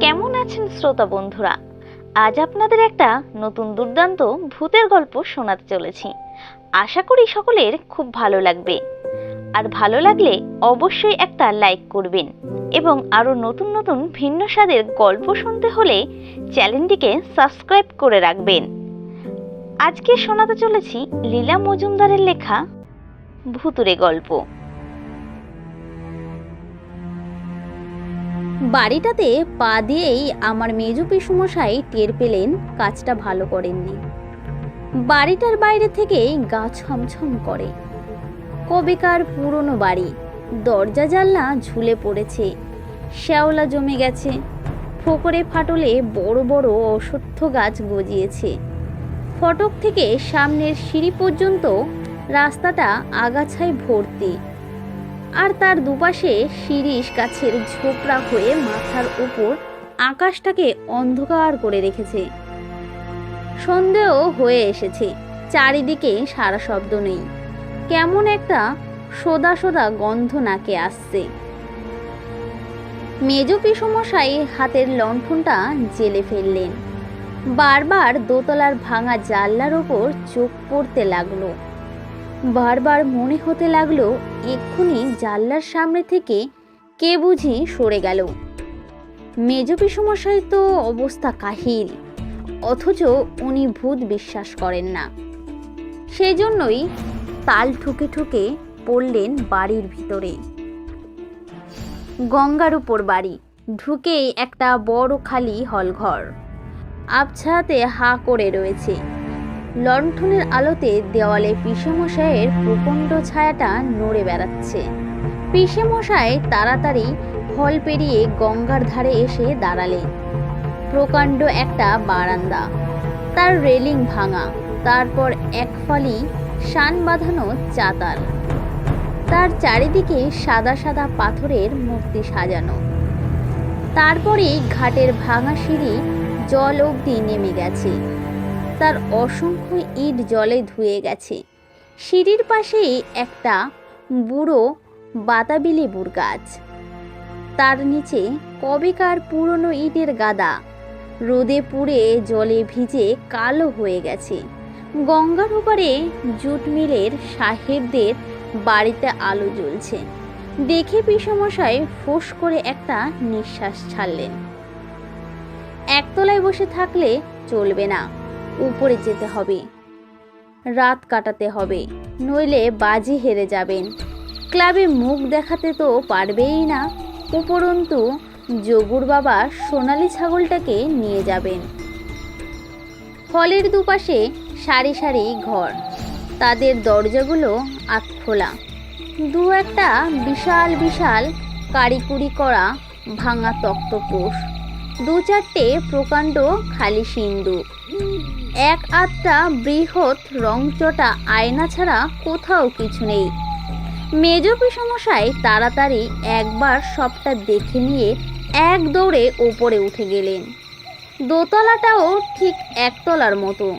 কেমন আছেন শ্রোতা বন্ধুরা? আজ আপনাদের একটা নতুন দুর্দান্ত ভূতের গল্প শোনাতে চলেছি। আশা করি সকলের খুব ভালো লাগবে। আর ভালো লাগলে অবশ্যই একটা লাইক করবেন। এবং আরও নতুন নতুন ভিন্ন স্বাদের গল্প শুনতে হলে চ্যানেলটিকে সাবস্ক্রাইব করে রাখবেন। আজকে শোনাতে চলেছি লীলা মজুমদারের লেখা ভুতুরে গল্প। বাড়িটাতে পা দিয়েই আমার মেজু পিসুমশাই টের পেলেন কাজটা ভালো করেননি। বাড়িটার বাইরে থেকে গা ছমছম করে। কবেকার পুরনো বাড়ি। দরজা জানলা ঝুলে পড়েছে। শ্যাওলা জমে গেছে। ফোকরে ফাটলে বড় বড় অশ্বত্থ গাছ গজিয়েছে। ফটক থেকে সামনের সিঁড়ি পর্যন্ত রাস্তাটা আগাছায় ভর্তি। আর তার দুপাশে শিরিষ গাছের ঝোপড়া হয়ে মাথার উপর আকাশটাকে অন্ধকার করে রেখেছে। সন্দেহ হয়ে এসেছে, চারিদিকে সারা শব্দ নেই। কেমন একটা সোদা সোদা গন্ধ নাকে আসছে। মেজ পিসমশাই হাতের লণ্ঠনটা জেলে ফেললেন। বারবার দোতলার ভাঙা জানলার ওপর চোখ পড়তে লাগল। বারবার মনে হতে লাগল, এক্ষুনি জানলার সামনে থেকে কে বুঝি সরে গেল। মেজ পিসমশাই তো অবস্থা কাহিল, অথচ উনি ভূত বিশ্বাস করেন না। সেই জন্যই তাল ঠুকে ঠুকে পড়লেন বাড়ির ভিতরে। গঙ্গার উপর বাড়ি, ঢুকেই একটা বড় খালি হলঘর। আবছাতে হা করে রয়েছে। লণ্ঠনের আলোতে দেওয়ালে পিসেমশাইয়ের প্রচণ্ড ছায়াটা নড়ে বেড়াচ্ছে। পিসেমশাই তাড়াতাড়ি হল পেরিয়ে গঙ্গার ধারে এসে দাঁড়ালেন। প্রকাণ্ড একটা বারান্দা। তার রেলিং ভাঙা। তারপর এক ফালি শান বাঁধানো চাতাল। তার চারিদিকে সাদা সাদা পাথরের মূর্তি সাজানো। তারপরে ঘাটের ভাঙা সিঁড়ি জল অবধি নেমে গেছে। তার অসংখ্য ইট জলে ধুয়ে গেছে। সিঁড়ির পাশেই একটা বুড়ো বাতাবি লেবুর গাছ তার নিচে কবেকার পুরনো ইটের গাদা। রোদে পুড়ে জলে ভিজে কালো হয়ে গেছে। গঙ্গার ওপারে জুট মিলের সাহেবদের বাড়িতে আলো জ্বলছে। দেখে পিসমশাই ফোঁস করে একটা নিঃশ্বাস ছাড়লেন। একতলায় বসে থাকলে চলবে না, উপরে যেতে হবে। রাত কাটাতে হবে, নইলে বাজি হেরে যাবেন। ক্লাবে মুখ দেখাতে তো পারবেই না। উপরন্তু যোগুর বাবা সোনালি ছাগলটাকে নিয়ে যাবেন। হলের দুপাশে সারি সারি ঘর। তাদের দরজাগুলো আতখোলা দু একটা বিশাল বিশাল কারিকুরি করা ভাঙা তক্তপোষ। দু চারটে প্রকাণ্ড খালি সিন্দুক। এক আধটা বৃহৎ রংচটা আয়না ছাড়া কোথাও কিছু নেই। মেজ পিসমশাই তাড়াতাড়ি একবার সবটা দেখে নিয়ে এক দৌড়ে ওপরে উঠে গেলেন। দোতলাটাও ঠিক একতলার মতো।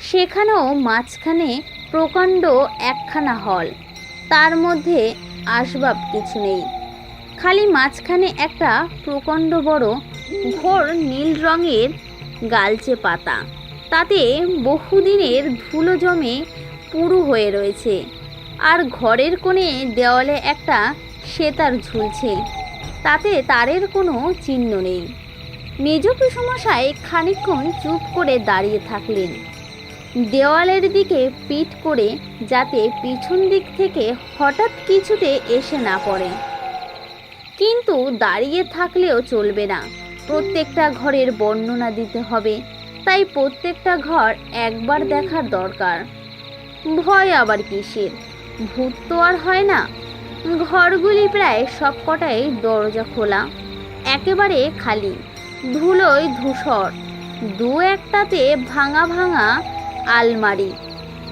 সেখানেও মাঝখানে প্রকাণ্ড একখানা হল। তার মধ্যে আসবাব কিছু নেই। খালি মাঝখানে একটা প্রকাণ্ড বড় ঘোর নীল রঙের গালচে পাতা। তাতে বহুদিনের ধুলো জমে পুরু হয়ে রয়েছে। আর ঘরের কোণে দেওয়ালে একটা সেতার ঝুলছে। তাতে তারের কোনো চিহ্ন নেই। মেজ পিসমশাই খানিকক্ষণ চুপ করে দাঁড়িয়ে থাকলেন। দেওয়ালের দিকে পিঠ করে যাতে পিছন দিক থেকে হঠাৎ কিছুতে এসে না পড়ে। কিন্তু দাঁড়িয়ে থাকলেও চলবে না। প্রত্যেকটা ঘরের বর্ণনা দিতে হবে, তাই প্রত্যেকটা ঘর একবার দেখার দরকার। ভয় আবার কিসের? ভূত তো আর হয় না। ঘরগুলি প্রায় সবকটাই দরজা খোলা, একেবারে খালি, ধুলোয় ধূসর। দু একটাতে ভাঙা ভাঙা আলমারি।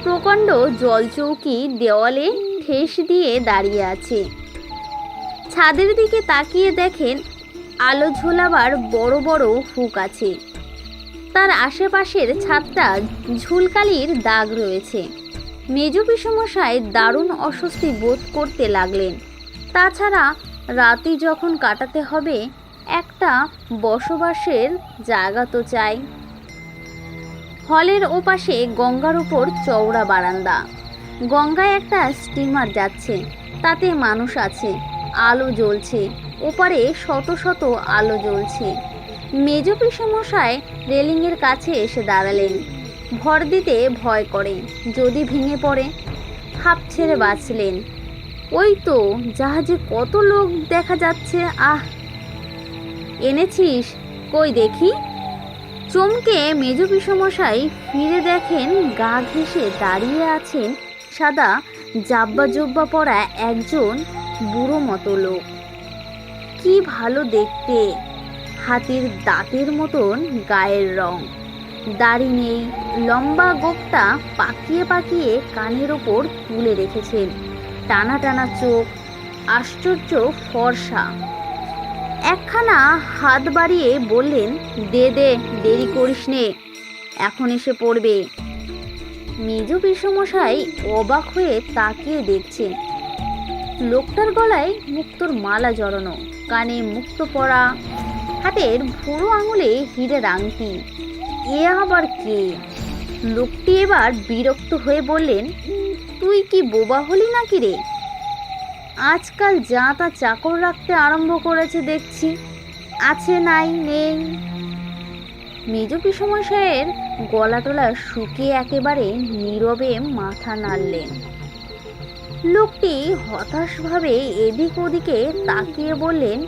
প্রকাণ্ড জলচৌকি দেওয়ালে ঠেস দিয়ে দাঁড়িয়ে আছে। ছাদের দিকে তাকিয়ে দেখেন আলো ঝোলাবার বড় বড় হুক আছে। তার আশেপাশের ছাদটা ঝুলকালির দাগ রয়েছে। মেজ পিসমশাই দারুণ অস্বস্তি বোধ করতে লাগলেন। তাছাড়া রাতি যখন কাটাতে হবে, একটা বসবাসের জায়গা তো চাই। হলের ওপাশে গঙ্গার উপর চওড়া বারান্দা। গঙ্গায় একটা স্টিমার যাচ্ছে, তাতে মানুষ আছে, আলো জ্বলছে, ওপারে শত শত আলো জ্বলছে। মেজ পিসমশাই রেলিংয়ের কাছে এসে দাঁড়ালেন। ভর দিতে ভয় করে, যদি ভেঙে পড়ে হাঁপ ছেড়ে বাঁচলেন। ওই তো, জাহাজে কত লোক দেখা যাচ্ছে, আহ! এনেছিস? কই দেখি? চমকে মেজ পিসমশাই ফিরে দেখেন গা ঘেঁষে দাঁড়িয়ে আছেন সাদা জাব্বা জব্বা পরা একজন বুড়ো মতো লোক। কি ভালো দেখতে। হাতির দাঁতের মতন গায়ের রং। দাড়ি নেই, লম্বা গোপটা পাকিয়ে পাকিয়ে কানের ওপর তুলে রেখেছেন। টানা টানা চোখ, আশ্চর্য ফর্সা। একখানা হাত বাড়িয়ে বললেন, দে দে, দেরি করিস নে, এখন এসে পড়বে। মেজ বিষমশাই অবাক হয়ে তাকিয়ে দেখছেন। লোকটার গলায় মুক্তোর মালা জড়ানো, কানে মুক্ত পরা, হাতের ভুড়ো আঙুলে হিরের আংটি। এ আবার কে? লোকটি এবার বিরক্ত হয়ে বললেন, তুই কি বোবা হলি নাকি রে? আজকাল যা তা চাকর রাখতে আরম্ভ করেছে দেখছি। আছে নাই, নেই। মেজ গলা টলা শুকিয়ে একেবারে নীরবে মাথা নাড়লেন। লোকটি হতাশভাবে এদিক ওদিকে তাকিয়ে বললেন,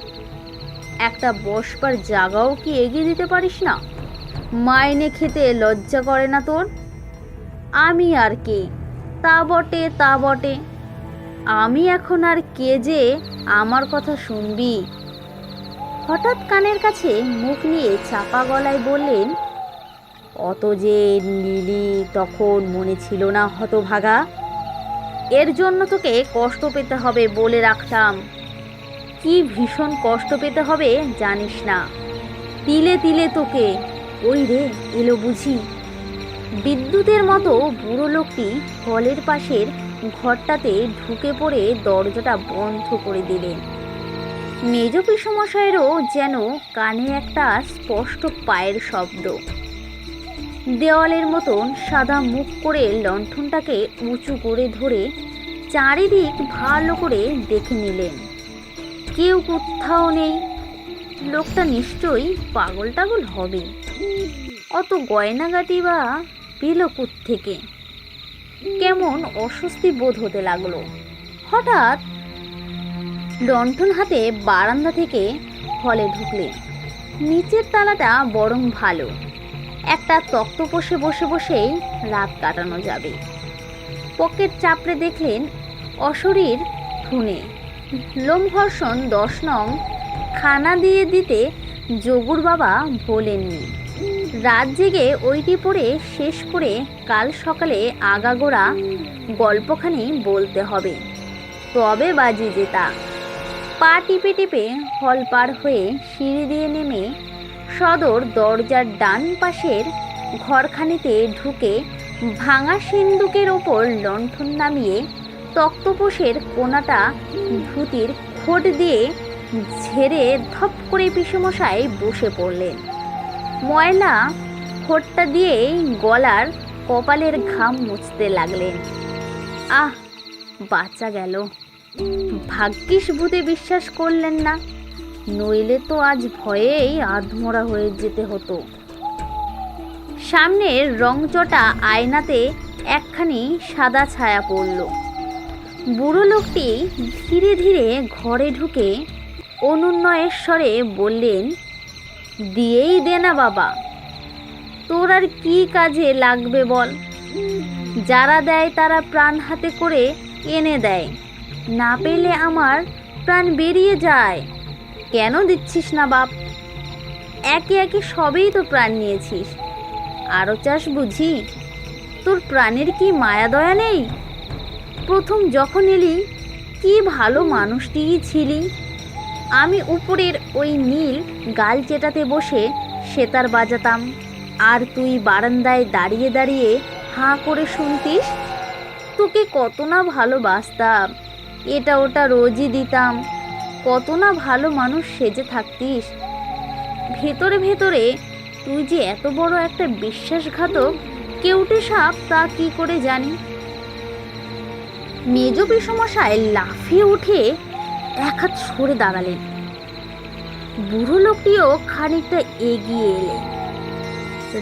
একটা বসবার জায়গাও কি এগিয়ে দিতে পারিস না? মাইনে খেতে লজ্জা করে না তোর? আমি আর কে? তা বটে তা বটে। আমি এখন আর কে যে আমার কথা শুনবি? হঠাৎ কানের কাছে মুখ নিয়ে চাপা গলায় বললেন, অত যে লিলি তখন মনে ছিল না হতভাগা। এর জন্য তোকে কষ্ট পেতে হবে বলে রাখতাম। কি ভীষণ কষ্ট পেতে হবে জানিস না। তিলে তিলে তোকে, ওই রে, এলো বুঝি। বিদ্যুতের মতো বুড়ো লোকটি হলের পাশের ঘরটাতে ঢুকে পড়ে দরজাটা বন্ধ করে দিলেন। মেজ পিসমশায়েরও যেন কানে একটা স্পষ্ট পায়ের শব্দ। দেওয়ালের মতন সাদা মুখ করে লণ্ঠনটাকে উঁচু করে ধরে চারিদিক ভালো করে দেখে নিলেন। কেউ কোথাও নেই। লোকটা নিশ্চয়ই পাগল টাগল হবে। অত গয়নাগাটি বা পেল থেকে কেমন অস্বস্তি বোধ হতে লাগল। হঠাৎ লণ্ঠন হাতে বারান্দা থেকে হলে ঢুকলেন নিচের তালাটা বরং ভালো। একটা তক্তপোষে বসে বসেই রাত কাটানো যাবে। পকেট চাপড়ে দেখলেন অশরীর খুনে। লোমঘর্ষণ দশ নং, খানা দিয়ে দিতে যোগুর বাবা ভোলেননি রাত জেগে ওইটি পড়ে শেষ করে কাল সকালে আগাগোড়া গল্পখানি বলতে হবে। তবে বাজি জেতা। পা টিপে টিপে হল পার হয়ে সিঁড়ি দিয়ে নেমে সদর দরজার ডান পাশের ঘরখানিতে ঢুকে ভাঙা সিন্দুকের ওপর লণ্ঠন নামিয়ে তক্তপোষের কোনাটা ধুতির খোট দিয়ে ঝেড়ে ধপ করে পিসমশাই বসে পড়লেন। ময়লা খোটটা দিয়েই গলার কপালের ঘাম মুছতে লাগলেন। আহ বাচ্চা গেল। ভাগ্যিস ভূতে বিশ্বাস করলেন না। নইলে তো আজ ভয়েই আধমরা হয়ে যেতে হতো। সামনের রংচটা আয়নাতে একখানি সাদা ছায়া পড়ল। বুড়ো লোকটি ধীরে ধীরে ঘরে ঢুকে অনুন্নয়ের স্বরে বললেন দিয়েই দে না বাবা। তোর আর কি কাজে লাগবে বল? যারা দেয় তারা প্রাণ হাতে করে এনে দেয়। না পেলে আমার প্রাণ বেরিয়ে যায়। কেন দিচ্ছিস না বাপ? একে একে সবেই তো প্রাণ নিয়েছিস। আরও চাস বুঝি? তোর প্রাণের কি মায়া দয়া নেই? প্রথম যখন এলি, কি ভালো মানুষটিই ছিলি। আমি উপরের ওই নীল গাল চেটাতে বসে সেতার বাজাতাম। আর তুই বারান্দায় দাঁড়িয়ে দাঁড়িয়ে হাঁ করে শুনতিস? তোকে কত না ভালোবাসতাম, এটা ওটা রোজই দিতাম। কত না ভালো মানুষ সেজে থাকতিস। ভেতরে ভেতরে তুই যে এত বড় একটা বিশ্বাসঘাতক, কেউটে সাপ তা কি করে জানি? মেজ বিষমশায় লাফিয়ে উঠে এক হাত সরে দাঁড়ালেন। বুড়ো লোকটিও খানিকটা এগিয়ে এলেন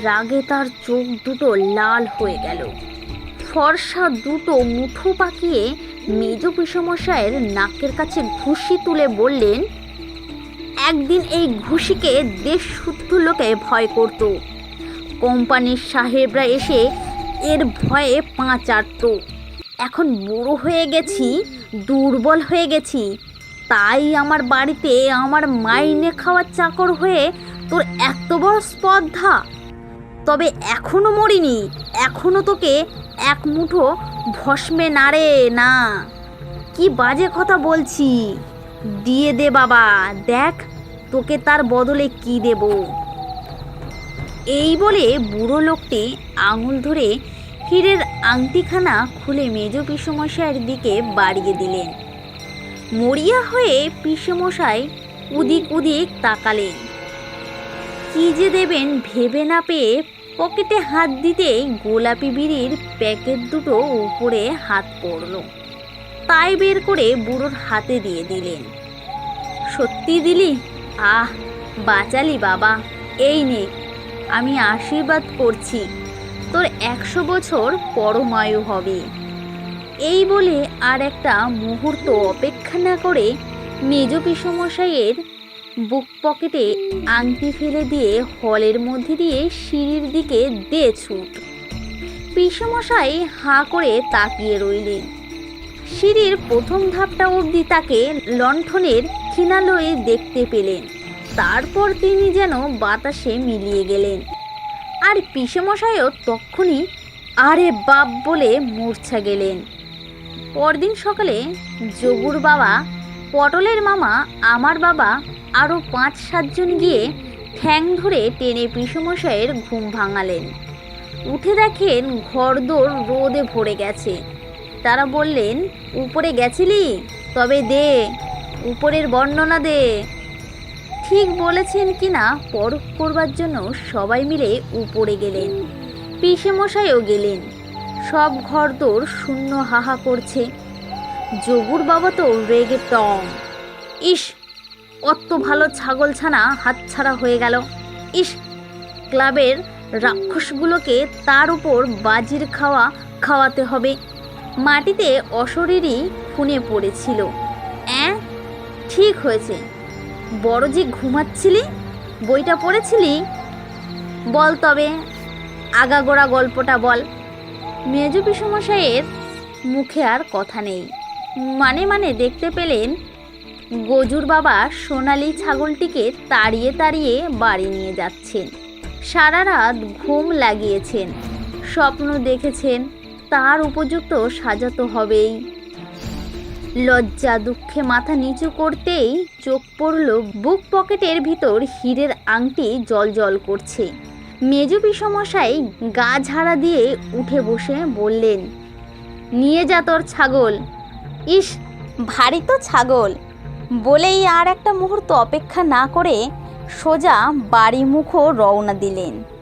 রাগে তার চোখ দুটো লাল হয়ে গেল। ফর্সা দুটো মুঠো পাকিয়ে মেজ বিষমশায়ের নাকের কাছে ঘুষি তুলে বললেন, একদিন এই ঘুষিকে দেশ শুদ্ধ লোকে ভয় করত। কোম্পানির সাহেবরা এসে এর ভয়ে পা চাটত এখন বুড়ো হয়ে গেছি, দুর্বল হয়ে গেছি। তাই আমার বাড়িতে আমার মাইনে খাওয়ার চাকর হয়ে তোর এত বড় স্পর্ধা। তবে এখনও মরিনি, এখনও তোকে এক মুঠো ভস্মে নাড়ে না। কি বাজে কথা বলছি। দিয়ে দে বাবা, দেখ তোকে তার বদলে কি দেব। এই বলে বুড়ো লোকটি আঙুল ধরে হীরের আংটিখানা খুলে মেজ পিসমশাইয়ের দিকে বাড়িয়ে দিলেন। মরিয়া হয়ে পিসমশাই উদিক উদিক তাকালেন। কি যে দেবেন ভেবে না পেয়ে পকেটে হাত দিতেই গোলাপি বিড়ির প্যাকেট দুটো উপরে হাত পড়ল। তাই বের করে বুড়োর হাতে দিয়ে দিলেন। সত্যি দিলি? আহ, বাঁচালি বাবা। এই নে, আমি আশীর্বাদ করছি। তোর একশো বছর পরমায়ু হবে। এই বলে আর একটা মুহূর্ত অপেক্ষা না করে মেজ পিসমশাইয়ের বুক পকেটে আংটি ফেলে দিয়ে হলের মধ্যে দিয়ে সিঁড়ির দিকে দে ছুট। পিসমশাই হাঁ করে তাকিয়ে রইলেন। সিঁড়ির প্রথম ধাপটা অবধি তাকে লণ্ঠনের ক্ষীণালয়ে দেখতে পেলেন। তারপর তিনি যেন বাতাসে মিলিয়ে গেলেন। আর পিসেমশাইও তক্ষুনি আরে বাপ বলে মূর্ছা গেলেন। পরদিন সকালে যোগুর বাবা, পটলের মামা, আমার বাবা আরও পাঁচ সাতজন গিয়ে ঠ্যাং ধরে টেনে পিসমশাইয়ের ঘুম ভাঙালেন। উঠে দেখেন ঘরদোর রোদে ভরে গেছে। তারা বললেন, উপরে গেছিলি? তবে দে, উপরের বর্ণনা দে। ঠিক বলেছেন কি না, পরখ করবার জন্য সবাই মিলে উপরে গেলেন। পিসে মশাইও গেলেন। সব ঘর ঘরদোর শূন্য হাহা করছে। যোগুর বাবা তো রেগে টং। ইস, অত ভালো ছাগল ছানা হাতছাড়া হয়ে গেল। ইস, ক্লাবের রাক্ষসগুলোকে তার উপর বাজির খাওয়া খাওয়াতে হবে। মাটিতে অশরীরই খুনে পড়েছিল। অ্যাঁ, ঠিক হয়েছে। বড় যে ঘুমাচ্ছিলি? বইটা পড়েছিলি? বল তবে, আগাগোড়া গল্পটা বল। মেজ পিসমশাইয়ের মুখে আর কথা নেই। মানে মানে দেখতে পেলেন গজুর বাবা সোনালি ছাগলটিকে তাড়িয়ে তাড়িয়ে বাড়ি নিয়ে যাচ্ছেন। সারা রাত ঘুম লাগিয়েছেন, স্বপ্ন দেখেছেন, তার উপযুক্ত সাজাতে হবেই। লজ্জা দুঃখে মাথা নিচু করতেই চোখ পড়ল বুক পকেটের ভিতর হীরের আংটি জল জল করছে। মেজু পিসমশাই গা ঝাড়া দিয়ে উঠে বসে বললেন, নিয়ে যা তোর ছাগল। ইস, ভারী তো ছাগল। বলেই আর একটা মুহূর্ত অপেক্ষা না করে সোজা বাড়ি মুখও রওনা দিলেন।